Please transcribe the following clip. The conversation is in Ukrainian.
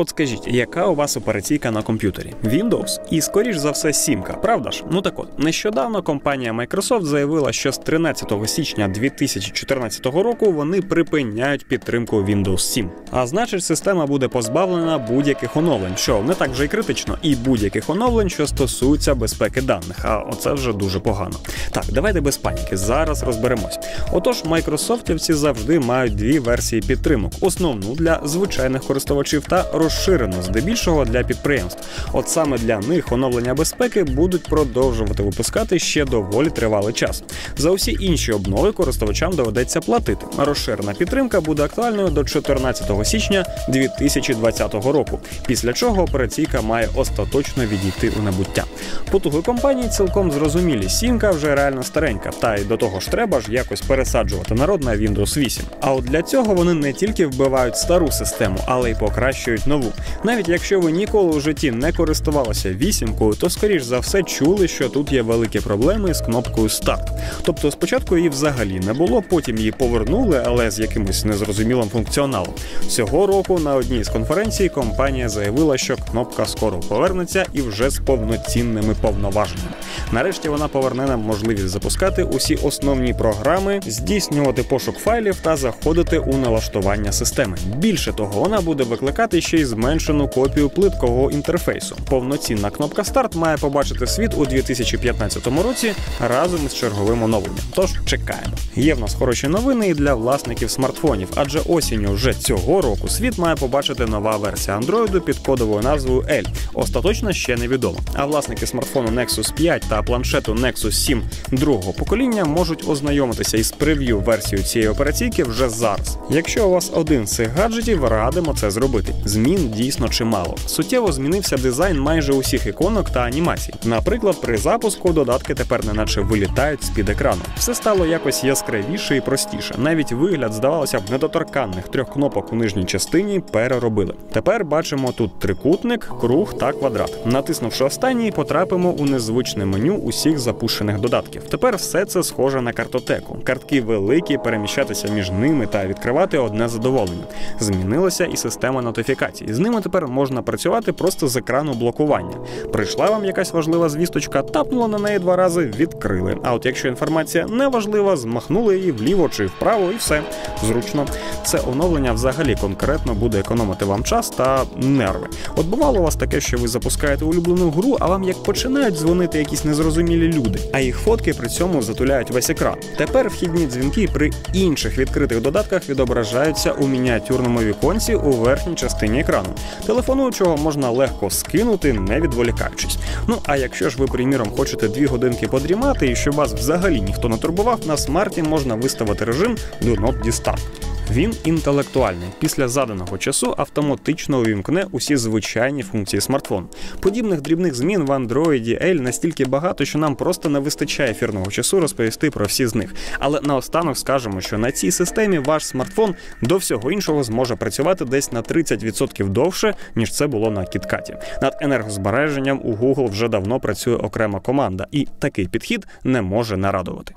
От скажіть, яка у вас операційка на комп'ютері? Windows і скоріш за все сімка, правда ж? Ну так от нещодавно компанія Microsoft заявила, що з 13 січня 2014 року вони припиняють підтримку Windows 7. А значить, система буде позбавлена будь-яких оновлень, що не так вже й критично, і будь-яких оновлень, що стосуються безпеки даних. А оце вже дуже погано. Так, давайте без паніки. Зараз розберемось. Отож, майкрософтівці завжди мають дві версії підтримок: основну для звичайних користувачів та розширену, здебільшого для підприємств. От саме для них оновлення безпеки будуть продовжувати випускати ще доволі тривалий час. За усі інші обнови користувачам доведеться платити. Розширена підтримка буде актуальною до 14 січня 2020 року, після чого операційка має остаточно відійти у набуття. Потуги компанії цілком зрозумілі. Сімка вже реально старенька, та й до того ж треба ж якось пересаджувати народ на Windows 8. А от для цього вони не тільки вбивають стару систему, але й покращують нову. Навіть якщо ви ніколи у житті не користувалися вісімкою, то скоріш за все чули, що тут є великі проблеми з кнопкою старт. Тобто спочатку її взагалі не було, потім її повернули, але з якимось незрозумілим функціоналом. Цього року на одній з конференцій компанія заявила, що кнопка скоро повернеться і вже з повноцінними повноваженнями. Нарешті вона поверне нам можливість запускати усі основні програми, здійснювати пошук файлів та заходити у налаштування системи. Більше того, вона буде викликати ще й зменшену копію плиткого інтерфейсу. Повноцінна кнопка старт має побачити світ у 2015 році разом із черговим оновленням. Тож чекаємо. Є в нас хороші новини і для власників смартфонів, адже осінню вже цього року світ має побачити нова версія Android під кодовою назвою L. Остаточно ще невідомо. А власники смартфону Nexus 5 та планшету Nexus 7 другого покоління можуть ознайомитися із прев'ю версією цієї операційки вже зараз. Якщо у вас один з цих гаджетів, радимо це зробити. Змін дійсно чимало. Суттєво змінився дизайн майже усіх іконок та анімацій. Наприклад, при запуску додатки тепер неначе вилітають з під екрану. Все стало якось яскравіше і простіше. Навіть вигляд, здавалося б, недоторканних трьох кнопок у нижній частині переробили. Тепер бачимо тут трикутник, круг та квадрат. Натиснувши останній, потрапимо у незвичне меню усіх запущених додатків. Тепер все це схоже на картотеку. Картки великі, переміщатися між ними та відкривати одне задоволення. Змінилася і система нотифікацій. З ними тепер можна працювати просто з екрану блокування. Прийшла вам якась важлива звісточка, тапнула на неї два рази, відкрили. А от якщо інформація не важлива, змахнули її вліво чи вправо, і все зручно. Це оновлення взагалі конкретно буде економити вам час та нерви. От бувало у вас таке, що ви запускаєте улюблену гру, а вам як починають дзвонити якісь незрозумілі люди, а їх фотки при цьому затуляють весь екран. Тепер вхідні дзвінки при інших відкритих додатках відображаються у мініатюрному віконці у верхній частині екрану. Телефонуючого можна легко скинути, не відволікаючись. Ну а якщо ж ви, приміром, хочете дві годинки подрімати і щоб вас взагалі ніхто не турбував, на смарті можна виставити режим Do Not Disturb. Він інтелектуальний. Після заданого часу автоматично увімкне усі звичайні функції смартфону. Подібних дрібних змін в Android L настільки багато, що нам просто не вистачає ефірного часу розповісти про всі з них. Але наостанок скажемо, що на цій системі ваш смартфон до всього іншого зможе працювати десь на 30% довше, ніж це було на кіткаті. Над енергозбереженням у Google вже давно працює окрема команда, і такий підхід не може нарадувати.